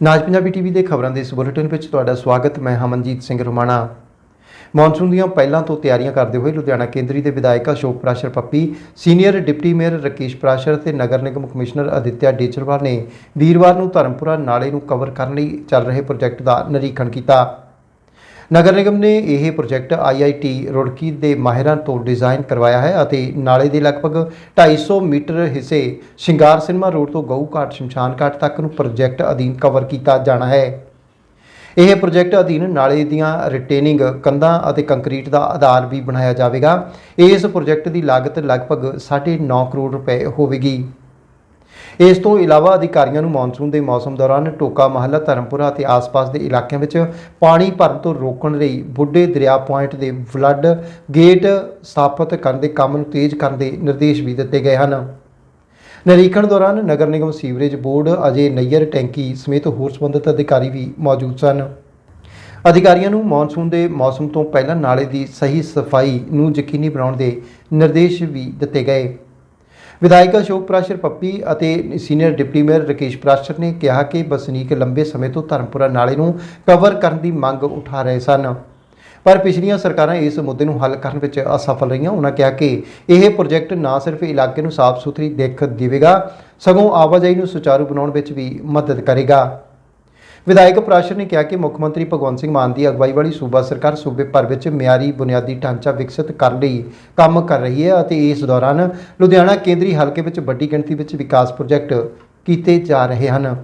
ਨਾਜ Punjabi TV ਦੇ ਖਬਰਾਂ ਦੇ ਇਸ ਬੁਲੇਟਿਨ ਵਿੱਚ ਤੁਹਾਡਾ ਸਵਾਗਤ। ਮੈਂ ਹਮਨਜੀਤ ਸਿੰਘ ਰੁਮਾਣਾ। ਮੌਨਸੂਨ ਦੀਆਂ ਪਹਿਲਾਂ ਤੋਂ ਤਿਆਰੀਆਂ ਕਰਦੇ ਹੋਏ ਲੁਧਿਆਣਾ ਕੇਂਦਰੀ ਦੇ ਵਿਧਾਇਕ Ashok Prashar Pappi, senior deputy mayor Rakesh Prashar ਤੇ ਨਗਰ ਨਿਗਮ ਕਮਿਸ਼ਨਰ ਅਦਿੱਤਿਆ ਡੇਚਰਵਾਲ ਨੇ ਵੀਰਵਾਰ ਨੂੰ ਧਰਮਪੁਰਾ ਨਾਲੇ ਨੂੰ ਕਵਰ ਕਰਨ ਲਈ ਚੱਲ ਰਹੇ ਪ੍ਰੋਜੈਕਟ ਦਾ ਨਿਰੀਖਣ ਕੀਤਾ। ਨਗਰ ਨਿਗਮ ਨੇ ਇਹ ਪ੍ਰੋਜੈਕਟ ਆਈਆਈਟੀ ਰੁੜਕੀ ਦੇ ਮਾਹਿਰਾਂ ਤੋਂ ਡਿਜ਼ਾਈਨ ਕਰਵਾਇਆ ਹੈ ਅਤੇ ਨਾਲੇ ਦੇ ਲਗਭਗ 250 ਮੀਟਰ ਹਿੱਸੇ ਸ਼ਿੰਗਾਰ ਸਿਨੇਮਾ ਰੋਡ ਤੋਂ ਗਊ ਘਾਟ ਸ਼ਮਸ਼ਾਨ ਘਾਟ ਤੱਕ ਨੂੰ ਪ੍ਰੋਜੈਕਟ ਅਧੀਨ ਕਵਰ ਕੀਤਾ ਜਾਣਾ ਹੈ। ਇਹ ਪ੍ਰੋਜੈਕਟ ਅਧੀਨ ਨਾਲੇ ਦੀਆਂ ਰਿਟੇਨਿੰਗ ਕੰਧਾਂ ਅਤੇ ਕੰਕਰੀਟ ਦਾ ਆਧਾਰ ਵੀ ਬਣਾਇਆ ਜਾਵੇਗਾ। ਇਸ ਪ੍ਰੋਜੈਕਟ ਦੀ ਲਾਗਤ ਲਗਭਗ 9.5 ਕਰੋੜ ਰੁਪਏ ਹੋਵੇਗੀ। ਇਸ ਤੋਂ ਇਲਾਵਾ ਅਧਿਕਾਰੀਆਂ ਨੂੰ ਮੌਨਸੂਨ ਦੇ ਮੌਸਮ ਦੌਰਾਨ ਟੋਕਾ ਮਹੱਲਾ, ਧਰਮਪੁਰਾ ਅਤੇ ਆਸ-ਪਾਸ ਦੇ ਇਲਾਕਿਆਂ ਵਿੱਚ ਪਾਣੀ ਭਰਨ ਤੋਂ ਰੋਕਣ ਲਈ ਬੁੱਢੇ ਦਰਿਆ ਪੁਆਇੰਟ ਦੇ ਫਲੱਡ ਗੇਟ ਸਥਾਪਿਤ ਕਰਨ ਦੇ ਕੰਮ ਨੂੰ ਤੇਜ਼ ਕਰਨ ਦੇ ਨਿਰਦੇਸ਼ ਵੀ ਦਿੱਤੇ ਗਏ ਹਨ। ਨਿਰੀਖਣ ਦੌਰਾਨ ਨਗਰ ਨਿਗਮ ਸੀਵਰੇਜ ਬੋਰਡ, ਅਜੇ ਨਈਅਰ ਟੈਂਕੀ ਸਮੇਤ ਹੋਰ ਸੰਬੰਧਿਤ ਅਧਿਕਾਰੀ ਵੀ ਮੌਜੂਦ ਸਨ। ਅਧਿਕਾਰੀਆਂ ਨੂੰ ਮੌਨਸੂਨ ਦੇ ਮੌਸਮ ਤੋਂ ਪਹਿਲਾਂ ਨਾਲੇ ਦੀ ਸਹੀ ਸਫ਼ਾਈ ਨੂੰ ਯਕੀਨੀ ਬਣਾਉਣ ਦੇ ਨਿਰਦੇਸ਼ ਵੀ ਦਿੱਤੇ ਗਏ। ਵਿਧਾਇਕ ਅਸ਼ੋਕ ਪ੍ਰਾਸ਼ਰ ਪੱਪੀ ਅਤੇ senior deputy mayor Rakesh Prashar ਨੇ ਕਿਹਾ ਕਿ ਵਸਨੀਕ ਲੰਬੇ ਸਮੇਂ ਤੋਂ ਧਰਮਪੁਰਾ ਨਾਲੇ ਨੂੰ ਕਵਰ ਕਰਨ ਦੀ ਮੰਗ ਉਠਾ ਰਹੇ ਸਨ। ਪਰ ਪਿਛਲੀਆਂ ਸਰਕਾਰਾਂ ਇਸ ਮੁੱਦੇ ਨੂੰ ਹੱਲ ਕਰਨ ਵਿੱਚ ਅਸਫਲ ਰਹੀਆਂ। ਉਹਨਾਂ ਕਿਹਾ ਕਿ ਇਹ ਪ੍ਰੋਜੈਕਟ ਨਾ ਸਿਰਫ ਇਲਾਕੇ ਨੂੰ ਸਾਫ਼ ਸੁਥਰੀ ਦਿੱਖ ਦੇਵੇਗਾ, ਸਗੋਂ ਆਵਾਜਾਈ ਨੂੰ ਸੁਚਾਰੂ ਬਣਾਉਣ ਵਿੱਚ ਵੀ ਮਦਦ ਕਰੇਗਾ। ਵਿਧਾਇਕ ਪ੍ਰਾਸ਼ਰ ਨੇ ਕਿਹਾ ਕਿ ਮੁੱਖ ਮੰਤਰੀ ਭਗਵੰਤ ਸਿੰਘ ਮਾਨ ਦੀ ਅਗਵਾਈ ਵਾਲੀ ਸੂਬਾ ਸਰਕਾਰ ਸੂਬੇ ਭਰ ਵਿੱਚ ਮਿਆਰੀ ਬੁਨਿਆਦੀ ਢਾਂਚਾ ਵਿਕਸਿਤ ਕਰਨ ਲਈ ਕੰਮ ਕਰ ਰਹੀ ਹੈ ਅਤੇ ਇਸ ਦੌਰਾਨ ਲੁਧਿਆਣਾ ਕੇਂਦਰੀ ਹਲਕੇ ਵਿੱਚ ਵੱਡੀ ਗਿਣਤੀ ਵਿੱਚ ਵਿਕਾਸ ਪ੍ਰੋਜੈਕਟ ਕੀਤੇ ਜਾ ਰਹੇ ਹਨ।